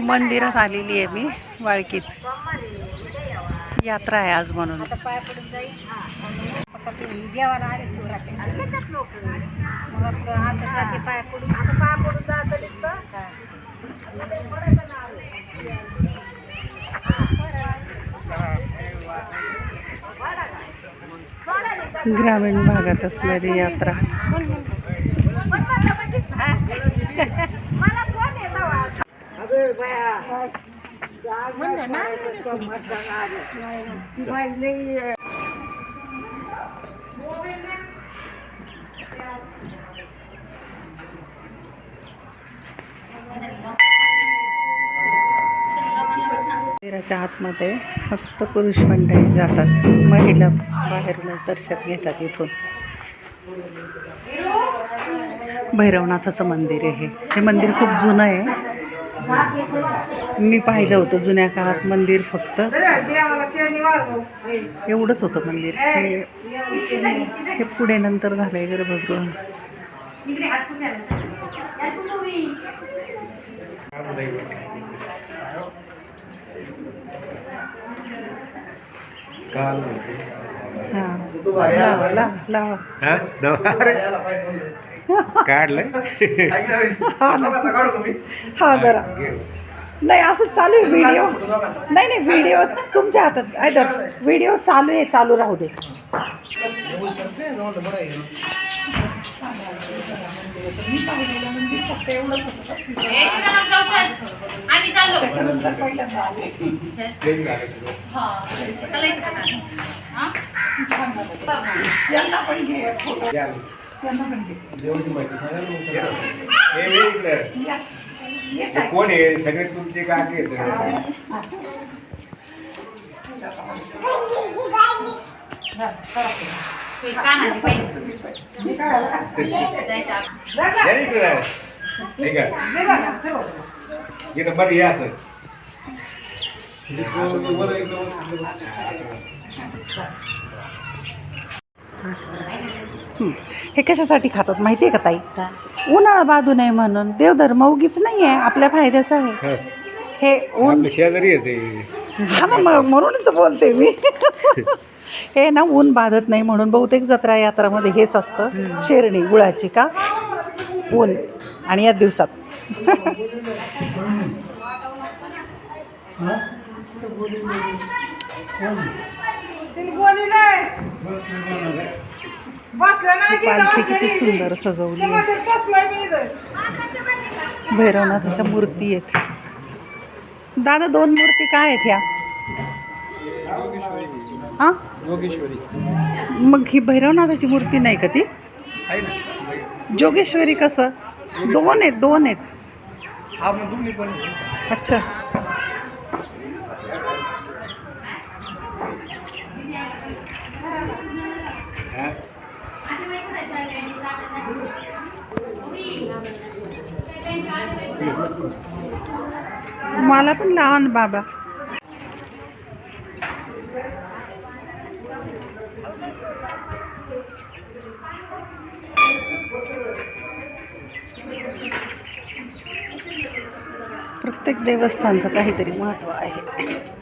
मंदिरात आलेली आहे मी वाळकीत. यात्रा आहे आज म्हणून. आता पाय पडून जाईल. मंदिराच्या आतमध्ये फक्त पुरुष मंडळी जातात. महिला बाहेरूनच दर्शन घेतात इथून. भैरवनाथाचं मंदिर आहे हे. हे मंदिर खूप जुनं आहे. मी पाहिलं होतं जुन्या काळात मंदिर फक्त. एवढंच होतं मंदिर. हे हे पुढे नंतर झालंय गर्भगृह काल लावा लावा लावा. हा? नवा अरे काढलं. हा जरा. नाही असं चालू आहे व्हिडिओ नाही नाही व्हिडिओ तुमच्या हातात. आयदर व्हिडिओ चालू आहे चालू राहू दे. त्याच्यानंतर पहिल्यांदा आले. यांना पण घे फोटो. यांना पण घे. काय? कोण आहे? सगळे तुमचे काके आहेत. इकडं. बरं या. हे कशासाठी खातात माहिती आहे का ताई? उन्हाळा बाधू नये म्हणून. देवधर्म उगीच नाही आहे आपल्या फायद्याचा आहे. हा. ऊन. शेजारी येते. हा ना मग म्हणून तर बोलते मी. हे ना ऊन बाधत नाही म्हणून बहुतेक जत्रा यात्रामध्ये हेच असतं. शेरणी गुळाची का? ऊन. आणि या दिवसात. पालखी किती सुंदर सजवली आहे. भैरवनाथाच्या मूर्ती आहेत. दादा दोन मूर्ती काय आहेत ह्या? हा? मग ही भैरवनाथाची मूर्ती नाही का ती? जोगेश्वरी कसं? दोन आहेत दोन आहेत. अच्छा. मला पण लहान बाबा. प्रत्येक देवस्थानचं काहीतरी महत्त्व आहे.